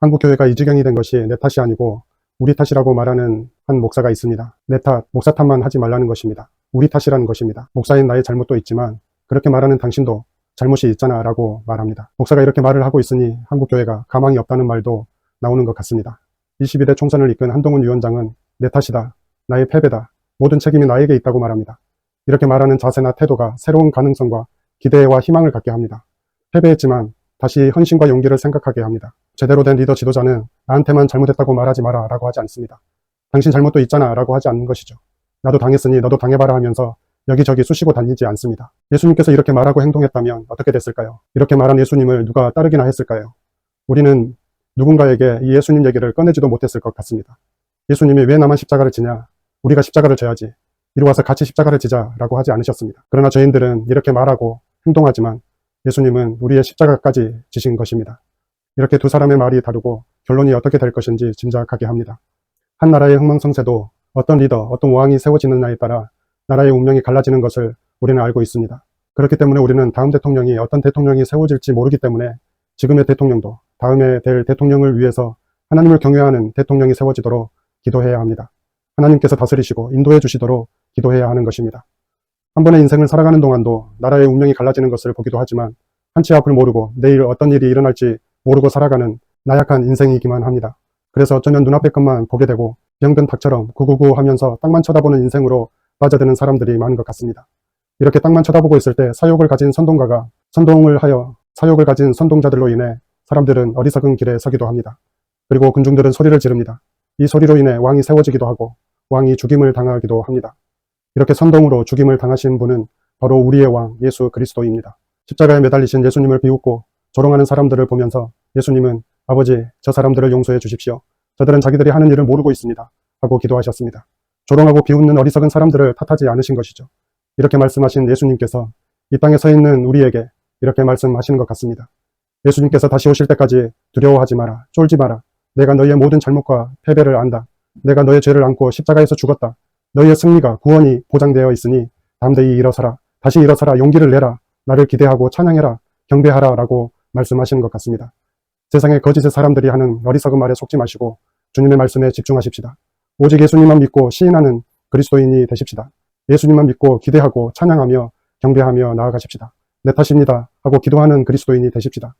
한국교회가 이 지경이 된 것이 내 탓이 아니고 우리 탓이라고 말하는 한 목사가 있습니다. 내 탓, 목사 탓만 하지 말라는 것입니다. 우리 탓이라는 것입니다. 목사인 나의 잘못도 있지만 그렇게 말하는 당신도 잘못이 있잖아 라고 말합니다. 목사가 이렇게 말을 하고 있으니 한국교회가 가망이 없다는 말도 나오는 것 같습니다. 22대 총선을 이끈 한동훈 위원장은 내 탓이다. 나의 패배다. 모든 책임이 나에게 있다고 말합니다. 이렇게 말하는 자세나 태도가 새로운 가능성과 기대와 희망을 갖게 합니다. 패배했지만 다시 헌신과 용기를 생각하게 합니다. 제대로 된 리더 지도자는 나한테만 잘못했다고 말하지 마라 라고 하지 않습니다. 당신 잘못도 있잖아 라고 하지 않는 것이죠. 나도 당했으니 너도 당해봐라 하면서 여기저기 쑤시고 다니지 않습니다. 예수님께서 이렇게 말하고 행동했다면 어떻게 됐을까요? 이렇게 말한 예수님을 누가 따르기나 했을까요? 우리는 누군가에게 이 예수님 얘기를 꺼내지도 못했을 것 같습니다. 예수님이 왜 나만 십자가를 지냐? 우리가 십자가를 져야지. 이리 와서 같이 십자가를 지자라고 하지 않으셨습니다. 그러나 저희들은 이렇게 말하고 행동하지만 예수님은 우리의 십자가까지 지신 것입니다. 이렇게 두 사람의 말이 다르고 결론이 어떻게 될 것인지 짐작하게 합니다. 한 나라의 흥망성쇠도 어떤 리더, 어떤 왕이 세워지느냐에 따라 나라의 운명이 갈라지는 것을 우리는 알고 있습니다. 그렇기 때문에 우리는 다음 대통령이 어떤 대통령이 세워질지 모르기 때문에 지금의 대통령도 다음에 될 대통령을 위해서 하나님을 경외하는 대통령이 세워지도록 기도해야 합니다. 하나님께서 다스리시고 인도해 주시도록 기도해야 하는 것입니다. 한 번의 인생을 살아가는 동안도 나라의 운명이 갈라지는 것을 보기도 하지만 한치 앞을 모르고 내일 어떤 일이 일어날지 모르고 살아가는 나약한 인생이기만 합니다. 그래서 어쩌면 눈앞의 것만 보게 되고 병든 닭처럼 구구구 하면서 땅만 쳐다보는 인생으로 빠져드는 사람들이 많은 것 같습니다. 이렇게 땅만 쳐다보고 있을 때 사욕을 가진 선동가가 선동을 하여 사욕을 가진 선동자들로 인해 사람들은 어리석은 길에 서기도 합니다. 그리고 군중들은 소리를 지릅니다. 이 소리로 인해 왕이 세워지기도 하고 왕이 죽임을 당하기도 합니다. 이렇게 선동으로 죽임을 당하신 분은 바로 우리의 왕 예수 그리스도입니다. 십자가에 매달리신 예수님을 비웃고 조롱하는 사람들을 보면서 예수님은 아버지 저 사람들을 용서해 주십시오. 저들은 자기들이 하는 일을 모르고 있습니다. 하고 기도하셨습니다. 조롱하고 비웃는 어리석은 사람들을 탓하지 않으신 것이죠. 이렇게 말씀하신 예수님께서 이 땅에 서 있는 우리에게 이렇게 말씀하시는 것 같습니다. 예수님께서 다시 오실 때까지 두려워하지 마라. 쫄지 마라. 내가 너희의 모든 잘못과 패배를 안다. 내가 너의 죄를 안고 십자가에서 죽었다. 너희의 승리가 구원이 보장되어 있으니 담대히 일어서라. 다시 일어서라. 용기를 내라. 나를 기대하고 찬양해라. 경배하라. 라고 말씀하시는 것 같습니다. 세상의 거짓의 사람들이 하는 어리석은 말에 속지 마시고 주님의 말씀에 집중하십시다. 오직 예수님만 믿고 시인하는 그리스도인이 되십시다. 예수님만 믿고 기대하고 찬양하며 경배하며 나아가십시다. 내 탓입니다. 하고 기도하는 그리스도인이 되십시다.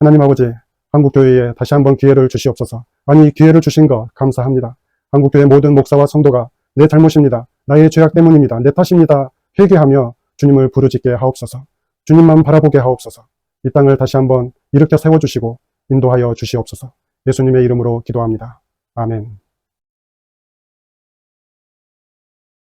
하나님 아버지, 한국교회에 다시 한번 기회를 주시옵소서. 아니, 기회를 주신 것 감사합니다. 한국교회 모든 목사와 성도가 내 잘못입니다. 나의 죄악 때문입니다. 내 탓입니다. 회개하며 주님을 부르짖게 하옵소서. 주님만 바라보게 하옵소서. 이 땅을 다시 한번 일으켜 세워주시고 인도하여 주시옵소서. 예수님의 이름으로 기도합니다. 아멘.